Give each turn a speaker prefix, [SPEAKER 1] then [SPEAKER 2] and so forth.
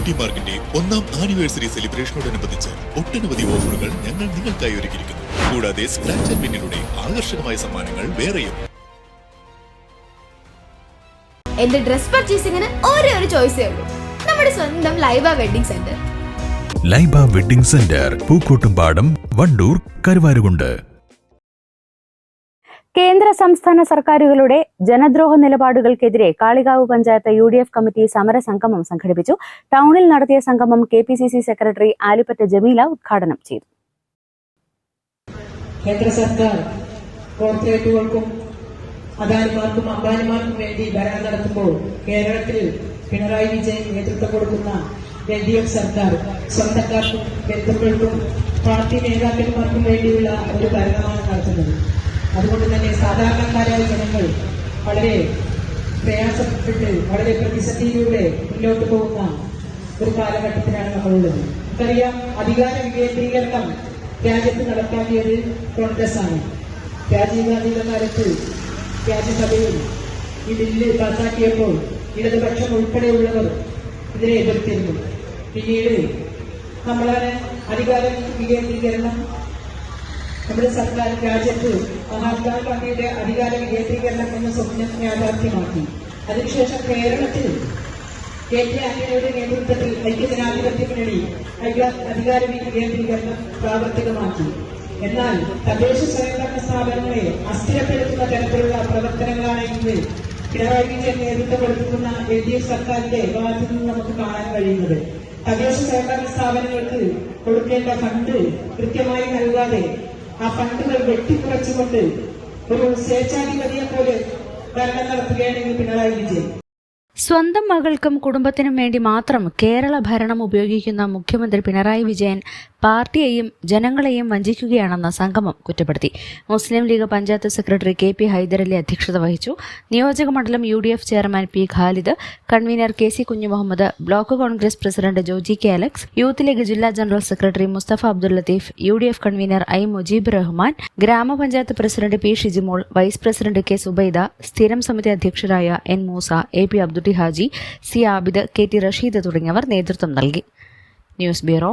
[SPEAKER 1] Beauty മാർക്കിന്റെ ഒന്നാം anniversary സെലിബ്രേഷനോടനുബന്ധിച്ച് ഒട്ടനവധി ഓഫറുകൾ ഞങ്ങൾ നിങ്ങൾക്കായി ഒരുക്കിയിരിക്കുന്നു. കൂടാതെ സ്ക്രാച്ച് ആൻഡ് വിന്നിലൂടെ ആകർഷകമായ സമ്മാനങ്ങൾ വേറെയും.
[SPEAKER 2] എന്റെ ഡ്രസ് പർച്ചേസിംഗിന് ഒരേ ഒരു ചോയ്സേ ഉള്ളൂ. നമ്മുടെ സ്വന്തം Laiba wedding centre
[SPEAKER 3] Laiba wedding centre Pookkottumpadam Wandoor Karuvarakundu.
[SPEAKER 4] കേന്ദ്ര സംസ്ഥാന സർക്കാരുകളുടെ ജനദ്രോഹ നിലപാടുകൾക്കെതിരെ Kalikavu panchayat U D F committee സമരസംഗമം സംഘടിപ്പിച്ചു. ടൗണിൽ നടത്തിയ സംഗമം K P C C secretary Alipatta Jameela ഉദ്ഘാടനം ചെയ്തു.
[SPEAKER 5] കേന്ദ്ര സർക്കാർ കോർപ്പറേറ്റുകൾക്കും അദാനിമാർക്കും അംബാനിമാർക്കും വേണ്ടി ഭരണം നടത്തുമ്പോൾ കേരളത്തിൽ പിണറായി വിജയൻ നേതൃത്വം കൊടുക്കുന്ന എൽ ഡി എഫ് സർക്കാർ സ്വന്തക്കാർക്കും ബന്ധുക്കൾക്കും പാർട്ടി നേതാക്കന്മാർക്കും വേണ്ടിയുള്ള ഒരു ഭരണമാണ് നടത്തുന്നത്. അതുകൊണ്ട് തന്നെ സാധാരണക്കാരായ ജനങ്ങൾ വളരെ പ്രയാസപ്പെട്ട് വളരെ പ്രതിസന്ധിയിലൂടെ മുന്നോട്ട് പോകുന്ന ഒരു കാലഘട്ടത്തിലാണ് നമ്മളുള്ളത്. നമുക്കറിയാം അധികാര വികേന്ദ്രീകരണം രാജ്യത്ത് നടപ്പാക്കിയത് കോൺഗ്രസ് ആണ് രാജീവ് ഗാന്ധിയുടെ കാലത്ത് രാജ്യസഭയിൽ ഈ ബില്ല് പാസാക്കിയപ്പോൾ ഇടതുപക്ഷം ഉൾപ്പെടെയുള്ളവർ ഇതിനെ എതിർത്തിരുന്നു. പിന്നീട് നമ്മളാണ് അധികാര വികേന്ദ്രീകരണം നമ്മുടെ സർക്കാർ രാജ്യത്ത് മഹാത്മാഗാന്ധിയുടെ അധികാര വികേന്ദ്രീകരണം എന്ന സ്വപ്നം യാഥാർത്ഥ്യമാക്കി. അതിനുശേഷം കേരളത്തിൽ കെ കെ ആന്റണിയുടെ നേതൃത്വത്തിൽ ഐക്യജനാധിപത്യ മുന്നണി അധികാര വികേന്ദ്രീകരണം പ്രാവർത്തികമാക്കി. എന്നാൽ തദ്ദേശ സ്വയംഭരണ സ്ഥാപനങ്ങളെ അസ്ഥിരപ്പെടുത്തുന്ന തരത്തിലുള്ള പ്രവർത്തനങ്ങളാണ് ഇന്ന് പിണറായി വിജയൻ നേതൃത്വം കൊടുക്കുന്ന എൽ ഡി എഫ് സർക്കാരിന്റെ ഭാഗത്തു നിന്ന് നമുക്ക് കാണാൻ കഴിയുന്നത്. തദ്ദേശ സ്വയംഭരണ സ്ഥാപനങ്ങൾക്ക് കൊടുക്കേണ്ട ഫണ്ട് കൃത്യമായി നൽകാതെ ആ ഫണ്ടുകൾ വെട്ടിക്കുറച്ചുകൊണ്ട് ഒരു സ്വേച്ഛാധിപതിയെ പോലെ ഭരണം നടത്തുകയാണെങ്കിൽ പിണറായി വിജയൻ.
[SPEAKER 4] സ്വന്തം മകൾക്കും കുടുംബത്തിനും വേണ്ടി മാത്രം കേരള ഭരണം ഉപയോഗിക്കുന്ന മുഖ്യമന്ത്രി പിണറായി വിജയൻ പാർട്ടിയെയും ജനങ്ങളെയും വഞ്ചിക്കുകയാണെന്ന് സംഗമം കുറ്റപ്പെടുത്തി. Muslim League panchayat secretary K P Hyderali അധ്യക്ഷത വഹിച്ചു. നിയോജക മണ്ഡലം U D F chairman P Khalid convener K C Kunjumuhammed block Congress president Joji K Alex youth League ജില്ലാ general secretary Mustafa Abdul Latheef U D F convener I Mujeeb Rahman ഗ്രാമപഞ്ചായത്ത് president P Shijimol vice president K Subaida സ്ഥിരം സമിതി അധ്യക്ഷരായ N Moosa A P Abdutty Haji C Abid K T Rasheed തുടങ്ങിയവർ നേതൃത്വം നൽകി. News bureau